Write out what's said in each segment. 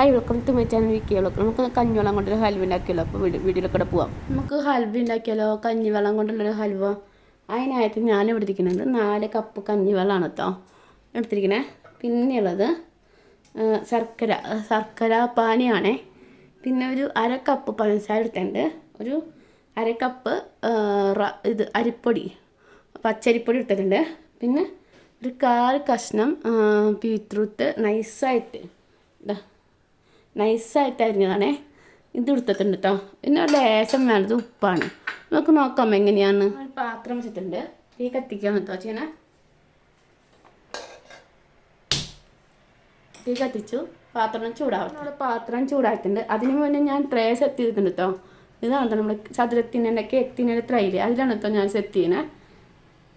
Hi welcome to my channel വിക്കിയോളൂ നമുക്ക് കഞ്ഞിവെള്ളം കൊണ്ടൊരു ഹൽവ ഉണ്ടാക്കിയല്ലോ അപ്പോൾ വീട് വീട്ടിലൊക്കെ പോവാം. നമുക്ക് ഹൽവ ഉണ്ടാക്കിയാലോ? കഞ്ഞിവെള്ളം കൊണ്ടുള്ളൊരു ഹൽവ. അതിനായിട്ട് ഞാൻ ഇവിടെ ഇരിക്കുന്നത് നാല് കപ്പ് കഞ്ഞിവെള്ളമാണ് കേട്ടോ എടുത്തിരിക്കണേ. പിന്നെയുള്ളത് ശർക്കര. ശർക്കര പാനിയാണേ. പിന്നെ ഒരു അര കപ്പ് പഞ്ചസാര എടുത്തിട്ടുണ്ട്. ഒരു അര കപ്പ് ഇത് അരിപ്പൊടി. പച്ചരിപ്പൊടി എടുത്തിട്ടുണ്ട്. പിന്നെ ഒരു കാൽ കഷ്ണം ബീറ്റ്റൂട്ട് നൈസായിട്ട്. ഇതാ നൈസായിട്ട് അരിഞ്ഞതാണേ ഇത് എടുത്തിട്ടുണ്ട് കേട്ടോ പിന്നെ ലേശം വേണ്ടത് ഉപ്പാണ്. നമുക്ക് നോക്കാം എങ്ങനെയാണ്. പാത്രം വെച്ചിട്ടുണ്ട്. തീ കത്തിക്കാൻ കേട്ടോ ചേന തീ കത്തിച്ചു. പാത്രം ചൂടാവും നമ്മുടെ പാത്രം ചൂടായിട്ടുണ്ട്. അതിന് മുന്നേ ഞാൻ ട്രേ സെറ്റ് ചെയ്തിട്ടുണ്ട് കേട്ടോ ഇതാണ് നമ്മൾ ചതുരത്തിന്റെ കേക്കിന്റെ ത്രൈൽ അതിലാണ് കേട്ടോ ഞാൻ സെറ്റ് ചെയ്യുന്നത്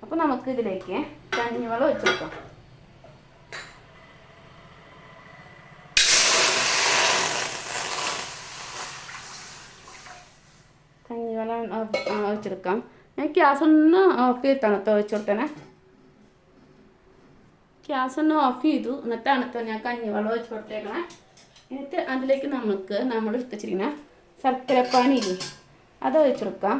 അപ്പോൾ നമുക്ക് ഇതിലേക്ക് കഞ്ഞിവെള്ളം ഒഴിച്ചു കൊടുക്കാം വെച്ചെടുക്കാം. ഞാൻ ഗ്യാസ് ഒന്ന് ഓഫ് ചെയ്ത് തണുത്ത ഒഴിച്ചു കൊടുത്തേ ഗ്യാസ് ഒന്ന് ഓഫ് ചെയ്തു. എന്നിട്ട് തണുത്ത ഞാൻ കഞ്ഞിവെള്ളം വെച്ച് കൊടുത്തേക്കണേ. എന്നിട്ട് അതിലേക്ക് നമുക്ക് നമ്മൾ എടുത്തിരിക്കണ ശർക്കരപ്പാനി അത് ഒഴിച്ചു കൊടുക്കാം.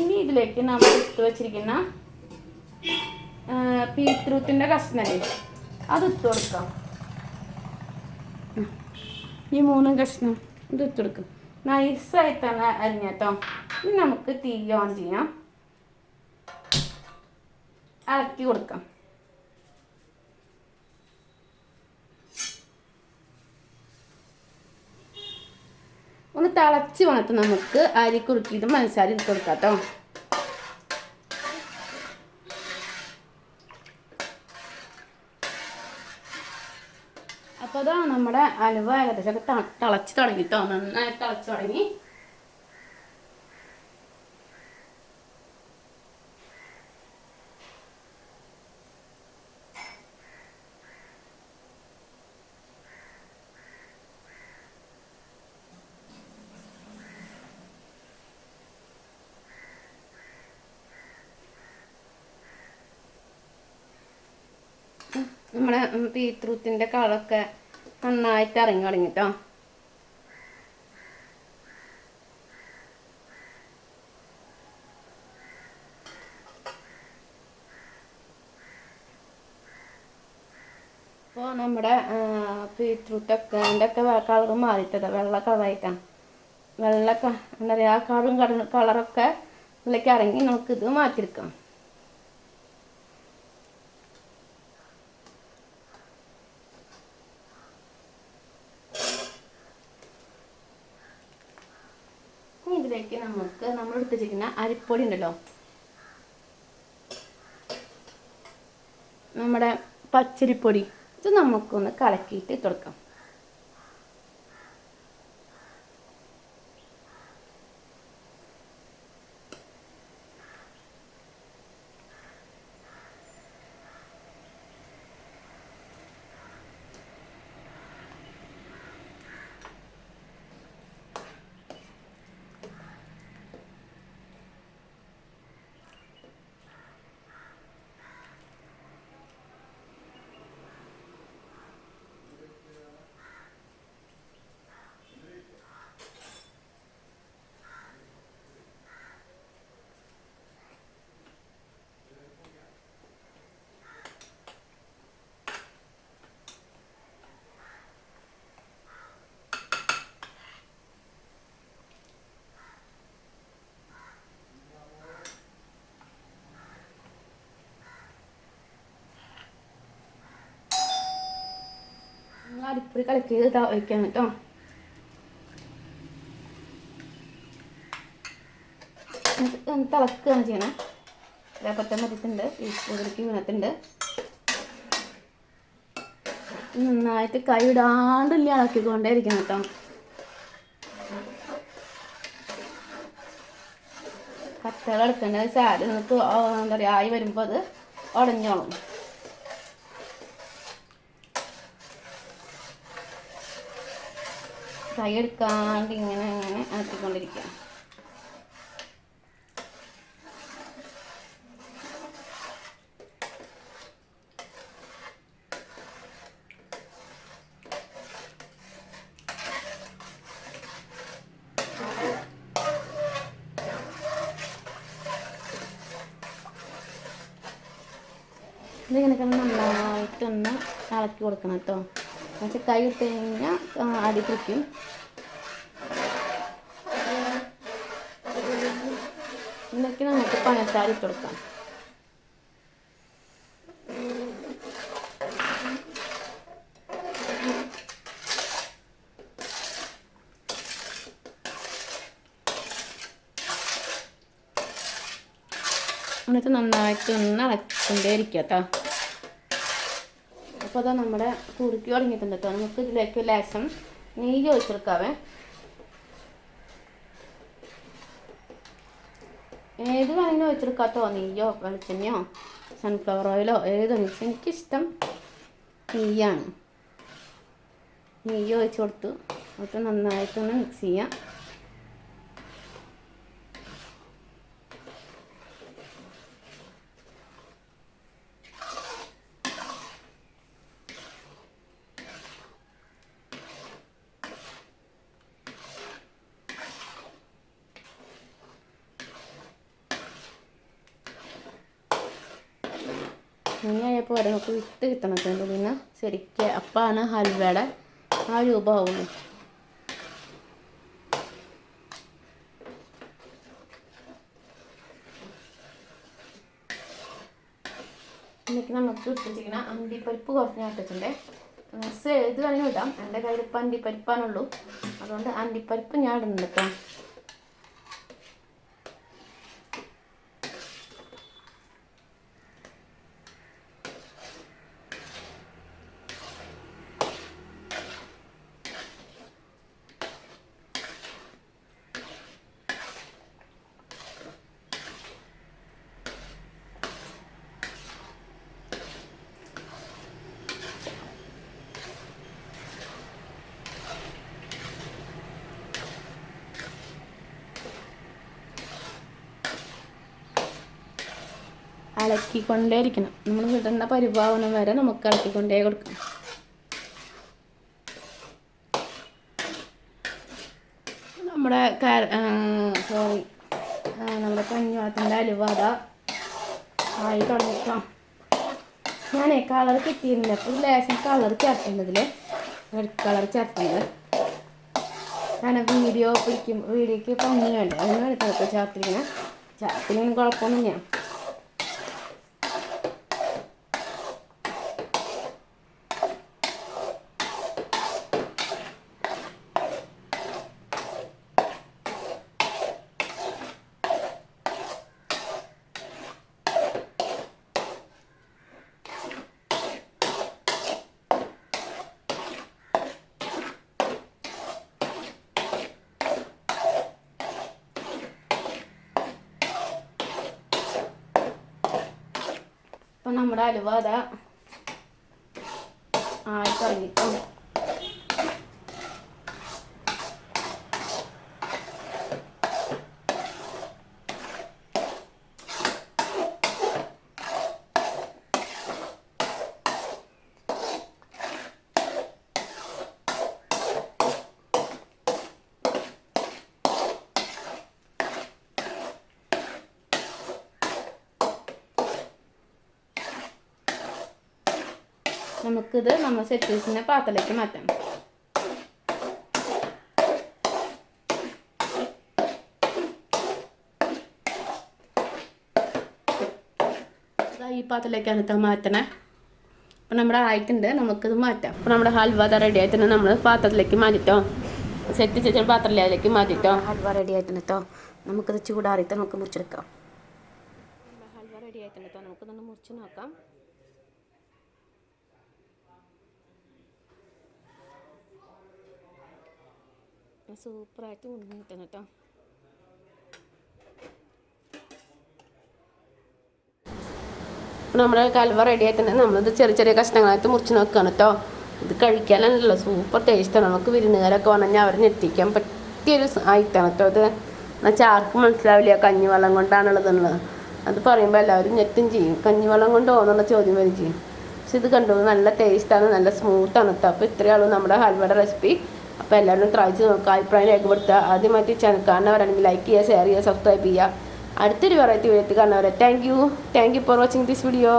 ഇനി ഇതിലേക്ക് നമ്മൾ എടുത്ത് വെച്ചിരിക്കുന്ന ബീറ്റ്റൂട്ടിന്റെ കഷ്ണല്ലേ? അത് ഇട്ട് കൊടുക്കാം. ഈ മൂന്നും കഷ്ണം ഇത് ഇട്ട് കൊടുക്കും. നൈസായിട്ടാണ് അരിഞ്ഞട്ടോ. ഇനി നമുക്ക് തീ ഓൺ ചെയ്യാം. ഇളക്കി കൊടുക്കാം. ഒന്ന് തിളച്ച് വന്നിട്ട് നമുക്ക് അരി കുറുക്കിയിട്ട് മനസ്സാരി ഇട്ട് കൊടുക്കാം കേട്ടോ. അപ്പോൾ അതാ നമ്മുടെ അലുവ ഏകദേശം തിളച്ചു തുടങ്ങിട്ടോ തിളച്ച് തുടങ്ങി കേട്ടോ നന്നായി തിളച്ച് തുടങ്ങി. നമ്മുടെ ബീറ്റ്റൂട്ടിന്റെ കളൊക്കെ നന്നായിട്ട് ഇറങ്ങി തുടങ്ങി കേട്ടോ അപ്പോൾ നമ്മുടെ ബീറ്റ്റൂട്ടൊക്കെ അതിന്റെ ഒക്കെ കളർ മാറിയിട്ടത് വെള്ള കളറായിട്ടാണ് വെള്ള എന്താ പറയുക ആ കളറും കളറൊക്കെ ഇതിലേക്ക് ഇറങ്ങി നമുക്കിത് മാറ്റിയെടുക്കാം ഇനി ഇതിലേക്ക് നമുക്ക് നമ്മൾ എടുത്തിരിക്കുന്ന അരിപ്പൊടി ഉണ്ടല്ലോ. നമ്മുടെ പച്ചരിപ്പൊടി ഇത് നമുക്കൊന്ന് കലക്കിയിട്ട് ഇട്ട് കൊടുക്കാം. നമ്മൾ കളക്ട് ചെയ്ത് ഇതാ ഒഴിക്കാം കേട്ടോ തിളക്കുകയാണ് ചെയ്യണേ. ഇതേപ്പറ്റ മതിട്ടുണ്ട് ടീസ്പൂണിലേക്ക് വീണത്തുണ്ട്. നന്നായിട്ട് കൈ ഇടാണ്ടില്ല ഇളക്കിക്കൊണ്ടേ ഇരിക്കണം കേട്ടോ കത്തകൾ എടുക്കേണ്ടത് സാരി നമുക്ക് എന്താ പറയുക ആയി വരുമ്പോൾ അത് ഉടഞ്ഞോളും. കൈ എടുക്കാണ്ട് ഇങ്ങനെ ഇങ്ങനെ ആക്കിക്കൊണ്ടിരിക്കുക ഇതിങ്ങനെ നന്നായിട്ടൊന്ന് ഇളക്കി കൊടുക്കണം കേട്ടോ. എന്നുവെച്ചാൽ കൈ ഇട്ട് കഴിഞ്ഞാൽ അടി പിടിക്കും. നമുക്ക് പഞ്ചസാര ഇട്ട് കൊടുക്കാം. എന്നിട്ട് നന്നായിട്ട് ഒന്ന് ഇളക്കിക്കൊണ്ടേ ഇരിക്കുക കേട്ടോ. അപ്പോൾ അതാ നമ്മുടെ കുറുക്കി തുടങ്ങിയിട്ടുണ്ട് കേട്ടോ. നമുക്ക് ഇതിലേക്ക് ലേശം നെയ്യ് ഒഴിച്ചെടുക്കാവേ. ഏത് വേണമെങ്കിലും ഒഴിച്ചെടുക്കാത്തോ നെയ്യോ വെളിച്ചെണ്ണയോ സൺഫ്ലവർ ഓയിലോ ഏത് ഒഴിച്ച് എനിക്കിഷ്ടം നെയ്യാണ്. നെയ്യ് ഒഴിച്ച് കൊടുത്തു അത് നന്നായിട്ടൊന്ന് മിക്സ് ചെയ്യാം. ഇങ്ങനെയായപ്പോൾ വരെ നമുക്ക് വിട്ട് കിട്ടണം കേട്ടോ പിന്നെ ശരിക്കും അപ്പാണ് ഹൽവയുടെ ആ രൂപമാവുള്ളൂ എന്നിട്ട് നമുക്ക് ഇട്ടിരിക്കുന്ന അണ്ടിപ്പരിപ്പ് കുറച്ച് ഞാൻ ഇട്ടിട്ടുണ്ട്. മിക്സ് ഏത് വേണമെങ്കിലും ഇടാം. എന്റെ കയ്യിൽ ഇപ്പം അണ്ടിപ്പരിപ്പാണുള്ളൂ. അതുകൊണ്ട് അണ്ടിപ്പരിപ്പ് ഞാൻ ഇടുന്നുണ്ട് കേട്ടോ. ഇളക്കിക്കൊണ്ടേ ഇരിക്കണം നമ്മൾ വിടേണ്ട പരിഭാവനം വരെ നമുക്ക് ഇളക്കിക്കൊണ്ടേ കൊടുക്കണം നമ്മുടെ സോറി നമ്മുടെ കഞ്ഞിവാത്തിന്റെ അലുവാത ആയി തുടങ്ങിക്കാം ഞാനേ കളർ കിട്ടിയിരുന്നില്ല. അപ്പോൾ ലേശം കളർ ചേർക്കേണ്ടതിൽ റെഡ് കളർ ചേർക്കുന്നത് കാരണം വീഡിയോ പിടിക്കും വീഡിയോക്ക് ഭംഗി വേണ്ടേ അതിന് വേണ്ടിയിട്ടൊക്കെ ചേർത്തിരിക്കുന്നത് കുഴപ്പമൊന്നും കുഴപ്പമൊന്നുമില്ല. നമ്മുടെ അലുവ അതാ ആയി തുടങ്ങിട്ടോ നമുക്കിത് നമ്മൾ സെറ്റീസിന്റെ പാത്രത്തിലേക്ക് മാറ്റാം. ഈ പാത്രത്തിലേക്കാണ് ഇത്ര മാറ്റണേ. അപ്പം നമ്മുടെ ആയിട്ടുണ്ട് നമുക്കിത് മാറ്റാം. അപ്പം നമ്മുടെ ഹൽവ റെഡി ആയിട്ടുണ്ട്. നമ്മൾ പാത്രത്തിലേക്ക് മാറ്റിട്ടോ. സെറ്റ് ചെയ്ത പാത്രത്തിലേക്ക് മാറ്റിട്ടോ. ഹൽവ റെഡി ആയിട്ടുണ്ട് കേട്ടോ നമുക്കിത് ചൂടാറിയിട്ട് നമുക്ക് മുറിച്ചെടുക്കാം. ഹൽവ റെഡി ആയിട്ടുണ്ട് കേട്ടോ നമുക്കിതൊന്ന് മുറിച്ച് നോക്കാം. സൂപ്പറായിട്ട് ഉണ്ടിട്ടുണ്ട് കേട്ടോ നമ്മുടെ കൽവ റെഡി നമ്മളിത് ചെറിയ ചെറിയ കഷ്ണങ്ങളായിട്ട് മുറിച്ച് നോക്കുകയാണ് കേട്ടോ ഇത് കഴിക്കാനല്ലോ സൂപ്പർ ടേസ്റ്റാണ് നമുക്ക് വിരുന്നുകാരൊക്കെ വന്നാൽ അവരെ ഞെട്ടിക്കാൻ പറ്റിയൊരു ആയിട്ടാണ് കേട്ടോ ഇത്. എന്നുവെച്ചാൽ ആർക്കും മനസ്സിലാവില്ല കഞ്ഞിവെള്ളം കൊണ്ടാണുള്ളതെന്നുള്ളത് അത് പറയുമ്പോൾ എല്ലാവരും ഞെട്ടും ചെയ്യും. കഞ്ഞിവെള്ളം കൊണ്ടോ എന്നുള്ള ചോദ്യം വരും ചെയ്യും. പക്ഷെ ഇത് കണ്ടു നല്ല ടേസ്റ്റാണ് നല്ല സ്മൂത്താണ് കേട്ടോ അപ്പോൾ ഇത്രയുള്ളൂ നമ്മുടെ ഹൽവയുടെ റെസിപ്പി അപ്പോൾ എല്ലാവരും ട്രൈ ചെയ്ത് നോക്കുക അഭിപ്രായം രേഖപ്പെടുത്തുക. ആദ്യമായിട്ട് ചാനൽ കാണുന്നവരാണെങ്കിൽ ലൈക്ക് ചെയ്യുക ഷെയർ ചെയ്യുക സബ്സ്ക്രൈബ് ചെയ്യുക. അടുത്തൊരു വെറൈറ്റി വീഡിയോ കാണുന്നവരെ thank you thank you for watching this video